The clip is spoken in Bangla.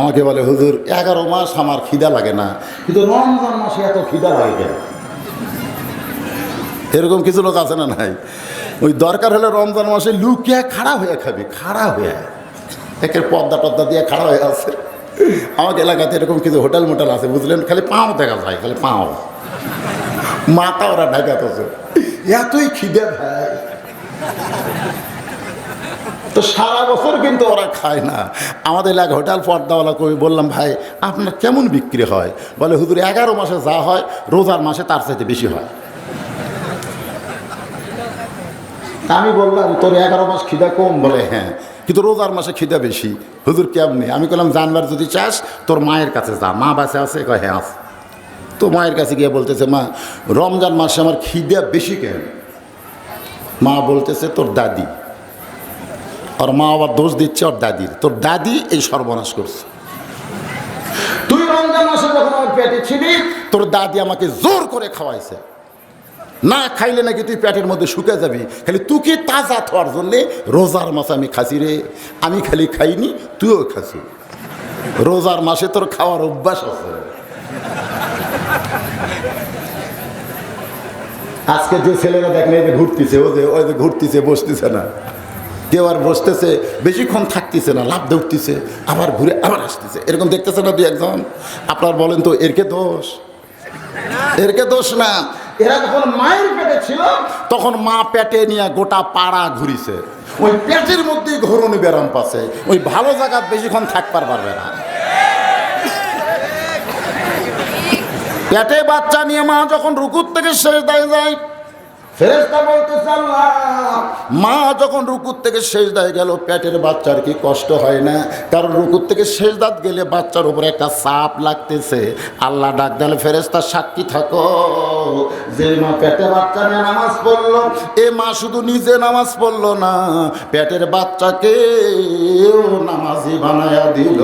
আমাকে বলে, হুজুর, এগারো মাস আমার খিদা লাগে না। কিন্তু রমজান মাসে এত খিদা লাগে কেন? এরকম কিছু লোক আছে না নাই? ওই দরকার হলে রমজান মাসে লুকিয়ে খাড়া হয়ে খাবি, খাড়া হয়ে। একের পদ্মা টদ্মা দিয়ে খাড়া হয়ে আছে। আমাকে এলাকাতে এরকম কিছু হোটেল মোটেল আছে, বুঝলেন? খালি পাও দেখা যায়, খালি পাও। মাথা ওরা ঢাকা তো এতই খিদে ভাই। তো সারা বছর কিন্তু ওরা খায় না। আমাদের এলাকা হোটেল পর্দাওয়ালা কবি বললাম, ভাই, আপনার কেমন বিক্রি হয়? বলে, হুজুর, এগারো মাসে যা হয়, রোজার মাসে তার চাইতে বেশি হয়। আমি বললাম, তোর এগারো মাস খিদা কম? বলে হ্যাঁ কিন্তু রোজার মাসে খিদা বেশি। হুজুর, কেমনি? আমি বললাম জানবার যদি চাস, তোর মায়ের কাছে যা। মা বাসে আছে, কয় হ্যাঁ আছে। তো মায়ের কাছে গিয়ে বলতেছে, মা, রমজান মাসে আমার খিদা বেশি কেন? মা বলতেছে, তোর দাদি। আর মা আবার দোষ দিচ্ছে ওর দাদির। তোর দাদি এই সর্বনাশ করছে। তুই রমজান মাসে যখন আমার পেটে ছিলি তোর দাদি আমাকে জোর করে খাওয়াইছে। না খাইলে নাকি তুই পেটের মধ্যে শুকে যাবি। খালি তুকে তাজা থার জন্যে রোজার মাসে আমি খাসি রে। আমি খালি খাইনি তুইও খাসি। রোজার মাসে তোর খাওয়ার অভ্যাস আছে। আজকে যে ছেলেরা দেখলে ঘুরতেছে ও যে ওই যে ঘুরতেছে বসতেছে না। আর বসতেছে, বেশিক্ষণ থাকতেছে না লাভ উঠতেছে আবার ঘুরে আবার আসতেছে। এরকম দেখতেছে না দুই একজন? আপনার বলেন তো এরকে দোষ? এরকে দোষ না? এরা যখন মায়ের পেটে ছিল, তখন মা পেটে নিয়ে গোটা পাড়া ঘুরিছে। ওই পেটের মধ্যে ঘরণী ব্যারাম পাচ্ছে ওই ভালো জায়গা বেশিক্ষণ থাকবার পারবে না। পেটে বাচ্চা নিয়ে মা যখন রুকুর থেকে শেষ দায় যায় ফেরেস্তা বলতেছে আল্লাহ মা যখন রুকুর থেকে শেষ দায় গেল, পেটের বাচ্চার কি কষ্ট হয় না? কারণ রুকুর থেকে শেষ দাঁত গেলে বাচ্চার উপরে একটা চাপ লাগতেছে। আল্লাহ ডাক দিলে ফেরেস্তা সাক্ষী থাকো। যে মা পেটে বাচ্চা নিয়ে নামাজ পড়ল, এ মা শুধু নিজে নামাজ পড়ল না, পেটের বাচ্চাকে নামাজি বানায়া দিল।